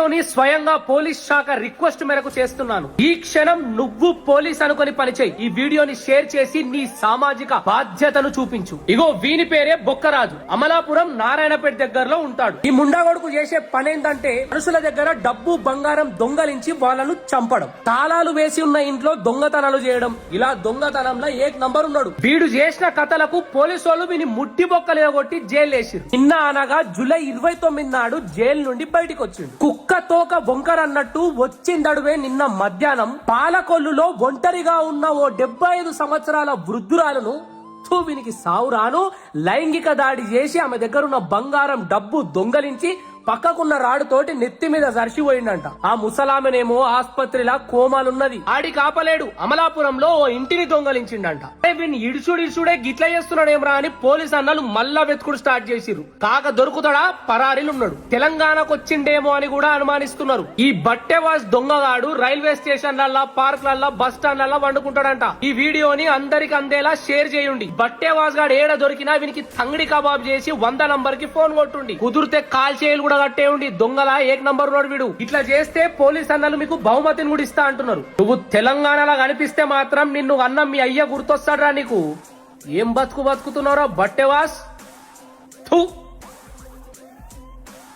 వీడియోని స్వయంగా పోలీస్ శాఖ రిక్వెస్ట్ మేరకు చేస్తున్నాను. ఈ క్షణం నువ్వు పోలీస్ అనుకొని పనిచేయి. ఈ వీడియోని షేర్ చేసి నీ సామాజిక బాధ్యతను చూపించు. ఇగో వీని పేరే బొక్కరాజు. అమలాపురం నారాయణపేట దగ్గరలో ఉంటాడు. ఈ ముండాగొడుకు చేసే పని ఏంటంటే మనుషుల దగ్గర డబ్బు బంగారం దొంగలించి వాళ్ళను చంపడం. తాళాలు వేసి ఉన్న ఇంట్లో దొంగతనాలు చేయడం. ఇలా దొంగతనంలో ఏక్ నంబర్ ఉన్నాడు. వీడు చేసిన కథలకు పోలీసు వాళ్ళు వీని ముట్టి బొక్కలు కొట్టి జైలు వేసిరు నిన్న అనగా జూలై ఇరవై తొమ్మిది నాడు జైలు నుండి బయటికి వచ్చిండు కుక్క తోక వంకరన్నట్టు వచ్చిందడువే నిన్న మధ్యాహ్నం. పాలకొల్లులో ఒంటరిగా ఉన్న ఓ డెబ్బై ఐదు సంవత్సరాల వృద్ధురాలను థూ, సావురాను లైంగిక దాడి చేసి ఆమె దగ్గరున్న బంగారం డబ్బు దొంగలించి పక్కకున్న రాడుతోటి నెత్తి మీద జరిసిపోయిందంట. ఆ ముసలామెనేమో ఆస్పత్రిలా కోమాలున్నది. ఆడి కాపలేడు. అమలాపురంలో ఓ ఇంటిని దొంగలించిండంట. వీని వీడిని ఇడుచుడు ఇడుచుడే గిట్ల చేస్తున్నాడేమ్రా అని పోలీస్ అన్నలు మళ్ళా వెతుకుడు స్టార్ట్ చేసిరు కాక దొరుకుతాడా? పరారీలున్నాడు. తెలంగాణకు వచ్చిండేమో అని కూడా అనుమానిస్తున్నారు. ఈ బట్టెవాజ్ దొంగగాడు రైల్వే స్టేషన్లల్లా పార్క్లల్లా బస్ స్టాండ్లల్లా వండుకుంటాడంట. ఈ వీడియోని అందరికి అందేలా షేర్ చేయండి. బట్టెవాజ్ గాడు ఏడ దొరికినా వీనికి తంగిడి కబాబ్ చేసి వంద నంబర్కి ఫోన్ కొట్టుండి. కుదిరితే కాల్ చేయలు కూడా కట్టేయండి దొంగల ఏక్ నంబర్ ఉన్నాడు వీడు. ఇట్లా చేస్తే పోలీస్ అన్నలు మీకు బహుమతిని కూడా ఇస్తా అంటున్నారు. నువ్వు తెలంగాణలో కనిపిస్తే మాత్రం నిన్ను అన్న మీ అయ్య గుర్తొస్తాడ్రా నీకు. ఏం బతుకు బతుకుతున్నారో బట్టెవాస్? థూ!